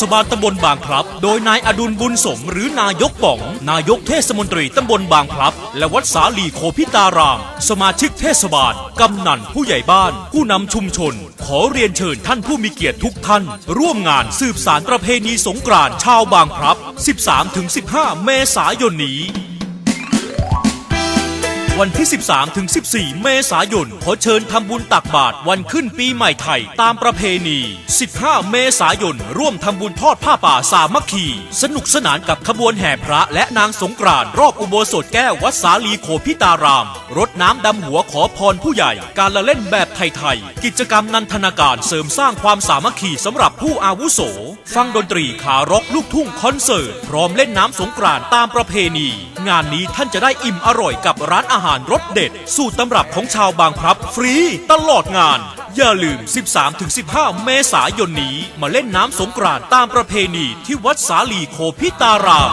ศบาลตำบลบางพลับ โดยนายอดุลบุญสมหรือนายกป๋อง นายกเทศมนตรีตำบลบางพลับ และวัดสาลีโคพิตาราม สมาชิกเทศบาล กำนันผู้ใหญ่บ้าน ผู้นำชุมชน ขอเรียนเชิญท่านผู้มีเกียรติทุกท่าน ร่วมงานสืบสารประเพณีสงกรานต์ชาวบางพลับ 13-15 เมษายนนี้ วันที่ 13 ถึง 14 เมษายนขอเชิญทำบุญตักบาตรวันขึ้นปีใหม่ไทย ตามประเพณี 15 เมษายน ร่วมทำบุญทอดผ้าป่าสามัคคี สนุกสนานกับขบวนแห่พระและนางสงกรานต์รอบอุโบสถแก้ววัดสาลีโคพิตาราม รดน้ำดำหัวขอพรผู้ใหญ่ การละเล่นแบบไทยๆ กิจกรรมนันทนาการเสริมสร้างความสามัคคีสำหรับผู้อาวุโส ฟังดนตรีขารกลูกทุ่งคอนเสิร์ต พร้อมเล่นน้ำสงกรานต์ตามประเพณี งานนี้ท่านจะได้อิ่มอร่อยกับร้านอาหารรสเด็ด สูตรตำรับของชาวบางพลับ ฟรีตลอดงาน อย่าลืม 13-15 เมษายนนี้ มาเล่นน้ำสงกรานต์ตามประเพณีที่วัดสาลีโคพิตาราม